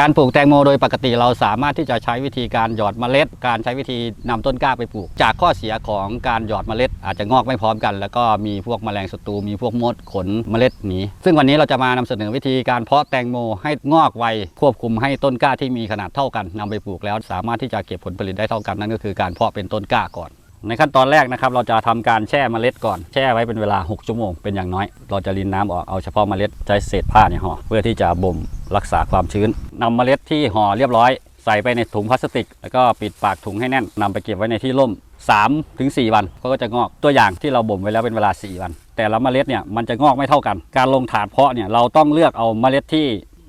การปลูกแตงโมโดยปกติเราสามารถที่จะใช้วิธีการหยอดเมล็ด การใช้วิธีนำต้นกล้าไปปลูก จากข้อเสียของการหยอดเมล็ด อาจจะงอกไม่พร้อมกัน แล้วก็มีพวกแมลงศัตรูมีพวกมดขนเมล็ดหนีซึ่งวันนี้เราจะมานำเสนอวิธีการเพาะแตงโมให้งอกไวควบคุมให้ต้นกล้าที่มีขนาดเท่ากันนำไปปลูกแล้ว สามารถที่จะเก็บผลผลิตได้เท่ากันนั่นก็คือการเพาะเป็นต้นกล้าก่อน ในขั้นตอนแรกนะครับเราจะทำการแช่เมล็ดก่อนแช่ไว้เป็นเวลา 6 ชั่วโมงเป็นอย่างน้อย เราจะรินน้ำออกเอาเฉพาะเมล็ดใช้เศษผ้าเนี่ยห่อเพื่อที่จะบ่มรักษาความชื้นนำเมล็ดที่ห่อเรียบร้อย ใส่ไปในถุงพลาสติก แล้วก็ปิดปากถุงให้แน่นนำไปเก็บไว้ในที่ร่ม3ถึง4วันก็จะงอกตัวอย่างที่เราบ่มไว้แล้วเป็นเวลา 4 วัน แต่ละเมล็ดเนี่ยมันจะงอกไม่เท่ากัน การลงถาดเพาะเนี่ยเราต้องเลือกเอาเมล็ดที่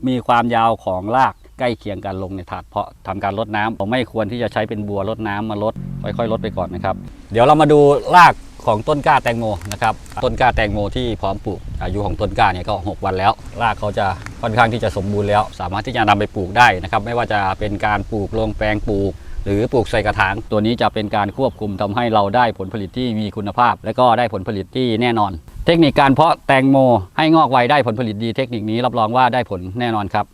มีความยาวของราก ล้เคียงกันลงในถาดเพาะทำการลดน้ำผมไม่ควรที่จะใช้เป็นบัวลดน้ำมาลดค่อยๆลดไปก่อนนะครับ เดี๋ยวเรามาดูรากของต้นกล้าแตงโมนะครับต้นกล้าแตงโมที่พร้อมปลูกอายุของต้นกล้าเนี่ยก็ 6 วันแล้ว รากเขาจะค่อนข้างที่จะสมบูรณ์แล้ว สามารถที่จะนำไปปลูกได้นะครับไม่ว่าจะเป็นการปลูกลงแปลงปลูก หรือปลูกใส่กระถาง ตัวนี้จะเป็นการควบคุมทำให้เราได้ผลผลิตที่มีคุณภาพ และก็ได้ผลผลิตที่แน่นอน เทคนิคการเพาะแตงโมให้งอกไวได้ผลผลิตดีเทคนิคนี้รับรองว่าได้ผลแน่นอนครับ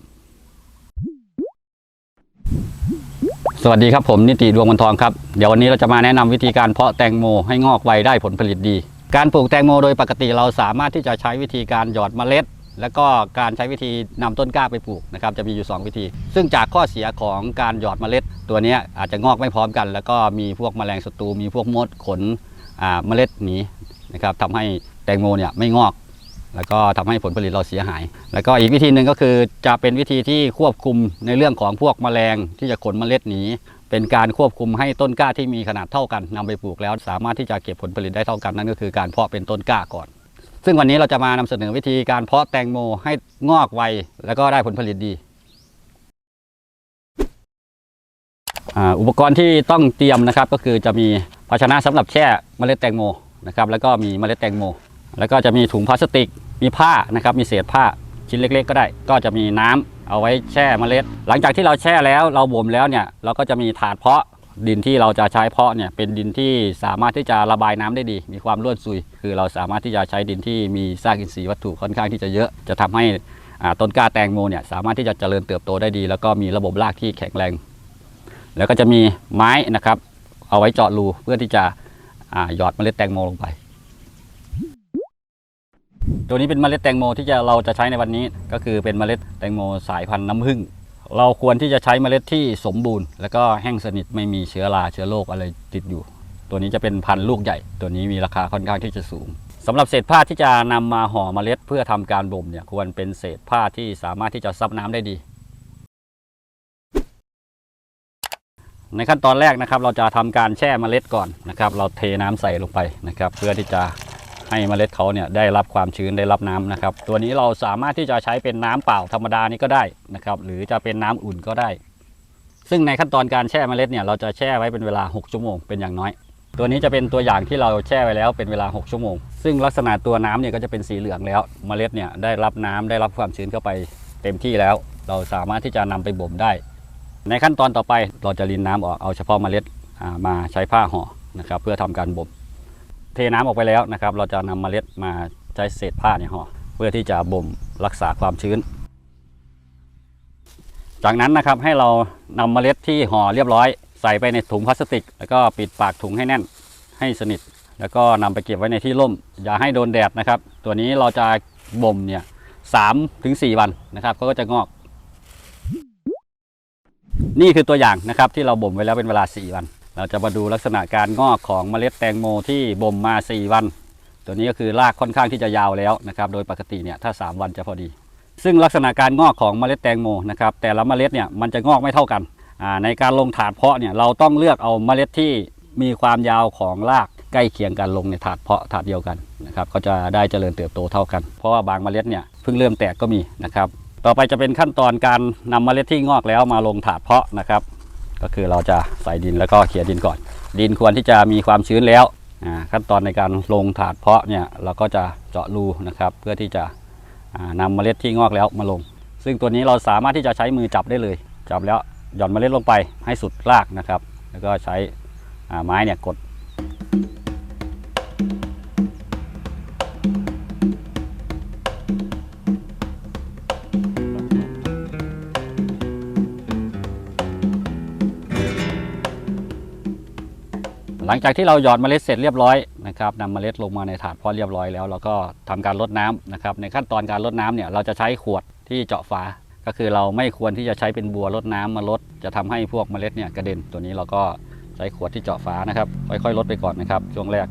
สวัสดีครับผมนิติดวงวันทองครับ เดี๋ยววันนี้เราจะมาแนะนำวิธีการเพาะแตงโมให้งอกไวได้ผลผลิตดี การปลูกแตงโมโดยปกติเราสามารถที่จะใช้วิธีการหยอดเมล็ด แล้วก็การใช้วิธีนำต้นกล้าไปปลูกนะครับจะมีอยู่ 2 วิธี ซึ่งจากข้อเสียของการหยอดเมล็ด ตัวนี้อาจจะงอกไม่พร้อมกัน แล้วก็มีพวกแมลงศัตรูมีพวกมดขนเมล็ดหนีนะครับทำให้แตงโมเนี่ยไม่งอก แล้วก็ทำให้ผลผลิตเราเสียหาย แล้วก็อีกวิธีหนึ่งก็คือจะเป็นวิธีที่ควบคุมในเรื่องของพวกแมลงที่จะขนเมล็ดหนีเป็นการควบคุมให้ต้นกล้าที่มีขนาดเท่ากันนำไปปลูกแล้ว สามารถที่จะเก็บผลผลิตได้เท่ากันนั่นก็คือการเพาะเป็นต้นกล้าก่อน ซึ่งวันนี้เราจะมานำเสนอวิธีการเพาะแตงโมให้งอกไวแล้วก็ได้ผลผลิตดีอุปกรณ์ที่ต้องเตรียมนะครับก็คือจะมีภาชนะสำหรับแช่เมล็ดแตงโมนะครับแล้วก็มีเมล็ดแตงโม แล้วก็จะมีถุงพลาสติก มีผ้านะครับ มีเศษผ้าชิ้นเล็ก ๆ ก็ได้ ก็จะมีน้ำเอาไว้แช่เมล็ด หลังจากที่เราแช่แล้วเราบ่มแล้วเนี่ยเราก็จะมีถาดเพาะดินที่เราจะใช้เพาะเนี่ยเป็นดินที่สามารถที่จะระบายน้ำได้ดี มีความร่วนซุย คือเราสามารถที่จะใช้ดินที่มีซากอินทรีย์วัตถุค่อนข้างที่จะเยอะ จะทำให้ต้นกล้าแตงโมเนี่ยสามารถที่จะเจริญเติบโตได้ดี แล้วก็มีระบบรากที่แข็งแรง แล้วก็จะมีไม้นะครับ เอาไว้เจาะรูเพื่อที่จะหยอดเมล็ดแตงโมลงไป ตัวนี้เป็นเมล็ดแตงโมที่จะเราจะใช้ในวันนี้ ก็คือเป็นเมล็ดแตงโมสายพันธุ์น้ำผึ้งเราควรที่จะใช้เมล็ดที่สมบูรณ์ แล้วก็แห้งสนิทไม่มีเชื้อราเชื้อโรคอะไรติดอยู่ ตัวนี้จะเป็นพันธุ์ลูกใหญ่ ตัวนี้มีราคาค่อนข้างที่จะสูงสำหรับเศษผ้าที่จะนำมาห่อเมล็ดเพื่อทำการบ่มเนี่ยควรเป็นเศษผ้าที่สามารถที่จะซับน้ำได้ดี ในขั้นตอนแรกนะครับ เราจะทำการแช่เมล็ดก่อนนะครับ เราเทน้ำใส่ลงไปนะครับ เพื่อที่จะ ให้เมล็ดเขาเนี่ยได้รับความชื้นได้รับน้ำนะครับ ตัวนี้เราสามารถที่จะใช้เป็นน้ำเปล่าธรรมดานี่ก็ได้นะครับ หรือจะเป็นน้ำอุ่นก็ได้ ซึ่งในขั้นตอนการแช่เมล็ดเนี่ยเราจะแช่ไว้เป็นเวลา 6 ชั่วโมงเป็นอย่างน้อย ตัวนี้จะเป็นตัวอย่างที่เราแช่ไว้แล้วเป็นเวลา 6 ชั่วโมง ซึ่งลักษณะตัวน้ำเนี่ยก็จะเป็นสีเหลืองแล้วเมล็ดเนี่ยได้รับน้ำได้รับความชื้นเข้าไปเต็มที่แล้ว เราสามารถที่จะนำไปบ่มได้ ในขั้นตอนต่อไปเราจะรินน้ำออกเอาเฉพาะเมล็ดมาใช้ผ้าห่อนะครับเพื่อทำการบ่ม ทน้ำออกไปแล้วนะครับ เราจะนำเมล็ดมาใช้เศษผ้าเนี่ยห่อเพื่อที่จะบ่มรักษาความชื้น จากนั้นนะครับให้เรานำเมล็ดที่ห่อเรียบร้อย ใส่ไปในถุงพลาสติก แล้วก็ปิดปากถุงให้แน่นให้สนิท แล้วก็นำไปเก็บไว้ในที่ร่ม อย่าให้โดนแดดนะครับ ตัวนี้เราจะบ่มเนี่ยสามถึงสี่วันนะครับก็จะงอก นี่คือตัวอย่างนะครับที่เราบ่มไว้แล้วเป็นเวลา 4 วัน เราจะมาดูลักษณะการงอกของเมล็ดแตงโมที่บ่มมา 4 วัน ตัวนี้ก็คือรากค่อนข้างที่จะยาวแล้วนะครับ โดยปกติเนี่ยถ้า 3 วันจะพอดี ซึ่งลักษณะการงอกของเมล็ดแตงโมนะครับแต่ละเมล็ดเนี่ยมันจะงอกไม่เท่ากันในการลงถาดเพาะเนี่ยเราต้องเลือกเอาเมล็ดที่มีความยาวของรากใกล้เคียงกันลงในถาดเพาะถาดเดียวกันนะครับก็จะได้เจริญเติบโตเท่ากัน เพราะว่าบางเมล็ดเนี่ยเพิ่งเริ่มแตกก็มีนะครับต่อไปจะเป็นขั้นตอนการนำเมล็ดที่งอกแล้วมาลงถาดเพาะนะครับ ก็คือเราจะใส่ดินแล้วก็เขี่ยดินก่อน ดินควรที่จะมีความชื้นแล้วขั้นตอนในการลงถาดเพาะเนี่ยเราก็จะเจาะรูนะครับเพื่อที่จะนำนำเมล็ดที่งอกแล้วมาลง ซึ่งตัวนี้เราสามารถที่จะใช้มือจับได้เลย จับแล้วหย่อนเมล็ดลงไปให้สุดรากนะครับ แล้วก็ใช้ไม้เนี่ยกด หลังจากที่เราหยอดเมล็ดเสร็จเรียบร้อยนะครับนำเมล็ดลงมาในถาดเพาะเรียบร้อยแล้วเราก็ทำการรดน้ำนะครับในขั้นตอนการรดน้ำเนี่ยเราจะใช้ขวดที่เจาะฝาก็คือเราไม่ควรที่จะใช้เป็นบัวรดน้ำมาลด จะทำให้พวกเมล็ดเนี่ยกระเด็นตัวนี้เราก็ใช้ขวดที่เจาะฝานะครับ ค่อยๆ ลดไปก่อนนะครับ ช่วงแรก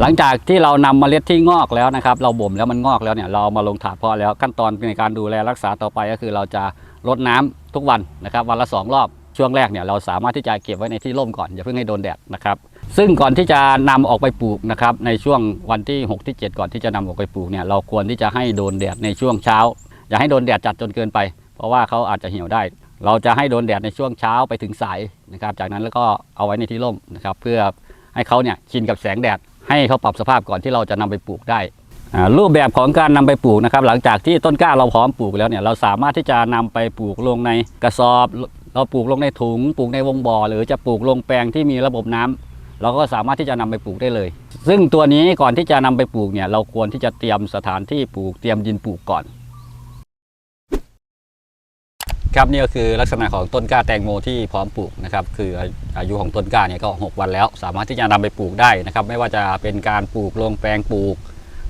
หลังจากที่เรานำเมล็ดที่งอกแล้วนะครับ เราบ่มแล้วมันงอกแล้วเนี่ยเรามาลงถาดเพาะแล้วขั้นตอนในการดูแลรักษาต่อไปก็คือเราจะรดน้ำทุกวันนะครับ วันละสองรอบ ช่วงแรกเนี่ยเราสามารถที่จะเก็บไว้ในที่ร่มก่อนอย่าเพิ่งให้โดนแดดนะครับ ซึ่งก่อนที่จะนำออกไปปลูกนะครับในช่วงวันที่ 6 ที่ 7 ก่อนที่จะนำออกไปปลูกเนี่ยเราควรที่จะให้โดนแดดในช่วงเช้า อย่าให้โดนแดดจัดจนเกินไป เพราะว่าเขาอาจจะเหี่ยวได้ เราจะให้โดนแดดในช่วงเช้าไปถึงสายนะครับ จากนั้นแล้วก็เอาไว้ในที่ร่มนะครับเพื่อให้เขาเนี่ยชินกับแสงแดดให้เขาปรับสภาพก่อนที่เราจะนำไปปลูกได้รูปแบบของการนำไปปลูกนะครับหลังจากที่ต้นกล้าเราพร้อมปลูกแล้วเนี่ยเราสามารถที่จะนำไปปลูกลงในกระสอบ เราปลูกลงในถุงปลูกในวงบ่อ หรือจะปลูกลงแปลงที่มีระบบน้ำเราก็สามารถที่จะนำไปปลูกได้เลย ซึ่งตัวนี้ก่อนที่จะนำไปปลูกเนี่ยเราควรที่จะเตรียมสถานที่ปลูกเตรียมดินปลูกก่อน ครับนี่ก็คือลักษณะของต้นกล้าแตงโมที่พร้อมปลูกนะครับคืออายุของต้นกล้าเนี่ยก็ 6 วันแล้ว สามารถที่จะนำไปปลูกได้นะครับไม่ว่าจะเป็นการปลูกลงแปลงปลูก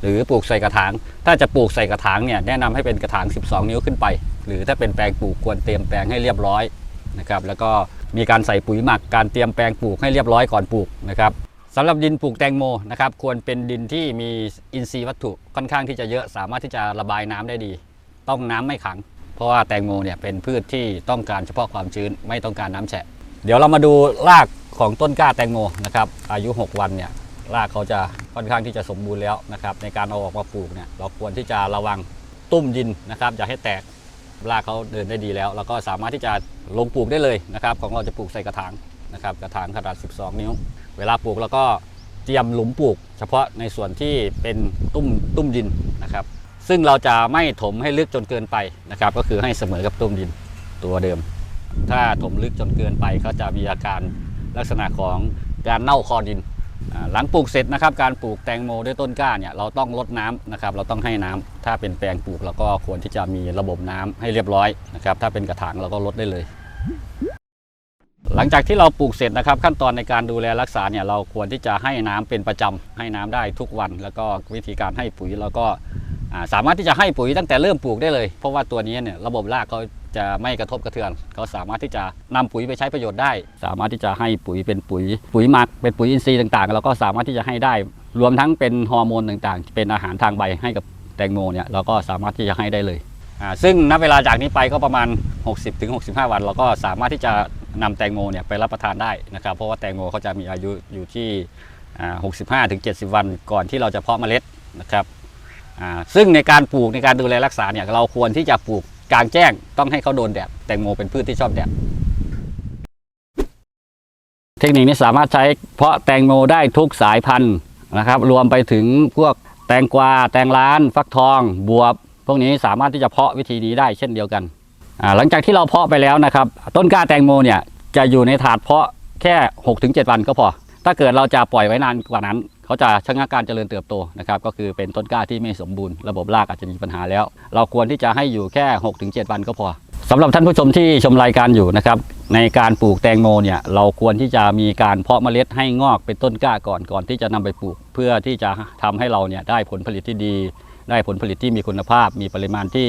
หรือปลูกใส่กระถาง ถ้าจะปลูกใส่กระถางเนี่ยแนะนำให้เป็นกระถาง 12 นิ้วขึ้นไป หรือถ้าเป็นแปลงปลูกควรเตรียมแปลงให้เรียบร้อย นะครับแล้วก็มีการใส่ปุ๋ยหมักการเตรียมแปลงปลูกให้เรียบร้อยก่อนปลูกนะครับสำหรับดินปลูกแตงโมนะครับควรเป็นดินที่มีอินทรีย์วัตถุค่อนข้างที่จะเยอะสามารถที่จะระบายน้ำได้ดี ต้องน้ำไม่ขัง เพราะว่าแตงโมเนี่ยเป็นพืชที่ต้องการเฉพาะความชื้นไม่ต้องการน้ำแฉะ เดี๋ยวเรามาดูรากของต้นกล้าแตงโมนะครับอายุ 6 วันเนี่ยรากเขาจะค่อนข้างที่จะสมบูรณ์แล้วนะครับในการเอาออกมาปลูกเนี่ยเราควรที่จะระวังตุ้มดินนะครับอย่าให้แตก รากเขาเดินได้ดีแล้ว แล้วก็สามารถที่จะลงปลูกได้เลยนะครับ ของเราจะปลูกใส่กระถางนะครับ กระถางขนาด 12 นิ้ว เวลาปลูกแล้วก็เตรียมหลุมปลูก เฉพาะในส่วนที่เป็นตุ้มตุ้มดินนะครับ ซึ่งเราจะไม่ถมให้ลึกจนเกินไปนะครับ ก็คือให้เสมอกับตุ้มดินตัวเดิม ถ้าถมลึกจนเกินไปก็จะมีอาการลักษณะของการเน่าคอดิน หลังปลูกเสร็จนะครับการปลูกแตงโมด้วยต้นกล้าเนี่ยเราต้องลดน้ำนะครับเราต้องให้น้ำถ้าเป็นแปลงปลูกเราก็ควรที่จะมีระบบน้ำให้เรียบร้อยนะครับถ้าเป็นกระถางเราก็ลดได้เลย หลังจากที่เราปลูกเสร็จนะครับ ขั้นตอนในการดูแลรักษาเนี่ยเราควรที่จะให้น้ำเป็นประจำให้น้ำได้ทุกวัน แล้วก็วิธีการให้ปุ๋ยเราก็ สามารถที่จะให้ปุ๋ยตั้งแต่เริ่มปลูกได้เลย เพราะว่าตัวนี้เนี่ยระบบรากเขาจะไม่กระทบกระเทือนเขาสามารถที่จะนำปุ๋ยไปใช้ประโยชน์ได้ สามารถที่จะให้ปุ๋ยเป็นปุ๋ย ปุ๋ยหมักเป็นปุ๋ยอินทรีย์ต่างๆเราก็สามารถที่จะให้ได้ รวมทั้งเป็นฮอร์โมนต่างๆ เป็นอาหารทางใบให้กับแตงโมเนี่ยเราก็สามารถที่จะให้ได้เลยซึ่งณเวลาจากนี้ไปก็ประมาณ 60-65 วัน เราก็สามารถที่จะนำแตงโมเนี่ยไปรับประทานได้นะครับ เพราะว่าแตงโมเขาจะมีอายุอยู่ที่อ่า65-70 วันก่อนที่เราจะเพาะเมล็ดนะครับ ซึ่งในการปลูกในการดูแลรักษาเนี่ยเราควรที่จะปลูกกลางแจ้งต้องให้เขาโดนแดดแตงโมเป็นพืชที่ชอบแดดเทคนิคนี้สามารถใช้เพาะแตงโมได้ทุกสายพันธุ์นะครับ รวมไปถึงพวกแตงกวาแตงล้าน ฟักทอง บวบ พวกนี้สามารถที่จะเพาะวิธีนี้ได้เช่นเดียวกันหลังจากที่เราเพาะไปแล้วนะครับ ต้นกล้าแตงโมเนี่ยจะอยู่ในถาดเพาะแค่ 6-7 วันก็พอ ถ้าเกิดเราจะปล่อยไว้นานกว่านั้น เขาจะชะงักการเจริญเติบโตนะครับก็คือเป็นต้นกล้าที่ไม่สมบูรณ์ระบบรากอาจจะมีปัญหาแล้ว เราควรที่จะให้อยู่แค่ 6-7 วันก็พอสำหรับท่านผู้ชมที่ชมรายการอยู่นะครับในการปลูกแตงโมเนี่ยเราควรที่จะมีการเพาะเมล็ดให้งอกเป็นต้นกล้าก่อนก่อนที่จะนำไปปลูก เพื่อที่จะทำให้เราเนี่ยได้ผลผลิตที่ดี ได้ผลผลิตที่มีคุณภาพ มีปริมาณที่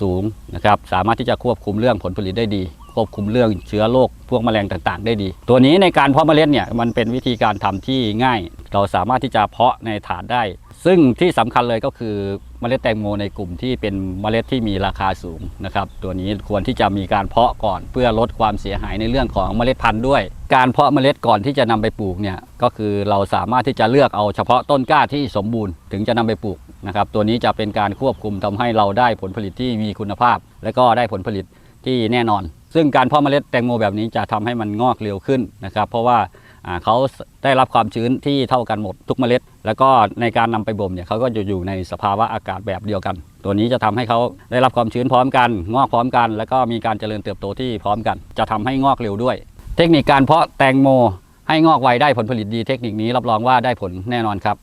สูงนะครับสามารถที่จะควบคุมเรื่องผลผลิตได้ดี ควบคุมเรื่องเชื้อโรคพวกแมลงต่างๆ ได้ดี ตัวนี้ในการเพาะเมล็ดเนี่ยมันเป็นวิธีการทำที่ง่าย เราสามารถที่จะเพาะในถาดได้ ซึ่งที่สำคัญเลยก็คือเมล็ดแตงโมในกลุ่มที่เป็นเมล็ดที่มีราคาสูงนะครับตัวนี้ควรที่จะมีการเพาะก่อนเพื่อลดความเสียหายในเรื่องของเมล็ดพันธุ์ด้วย การเพาะเมล็ดก่อนที่จะนำไปปลูกเนี่ยก็คือเราสามารถที่จะเลือกเอาเฉพาะต้นกล้าที่สมบูรณ์ถึงจะนำไปปลูกนะครับตัวนี้จะเป็นการควบคุมทำให้เราได้ผลผลิตที่มีคุณภาพ และก็ได้ผลผลิตที่แน่นอน ซึ่งการเพาะเมล็ดแตงโมแบบนี้จะทำให้มันงอกเร็วขึ้นนะครับ เพราะว่าเขาได้รับความชื้นที่เท่ากันหมดทุกเมล็ด แล้วก็ในการนำไปบ่มเนี่ยเขาก็จะอยู่ในสภาวะอากาศแบบเดียวกัน ตัวนี้จะทำให้เขาได้รับความชื้นพร้อมกัน งอกพร้อมกัน แล้วก็มีการเจริญเติบโตที่พร้อมกัน จะทำให้งอกเร็วด้วย เทคนิคการเพาะแตงโม ให้งอกไวได้ผลผลิตดีเทคนิคนี้รับรองว่าได้ผลแน่นอนครับ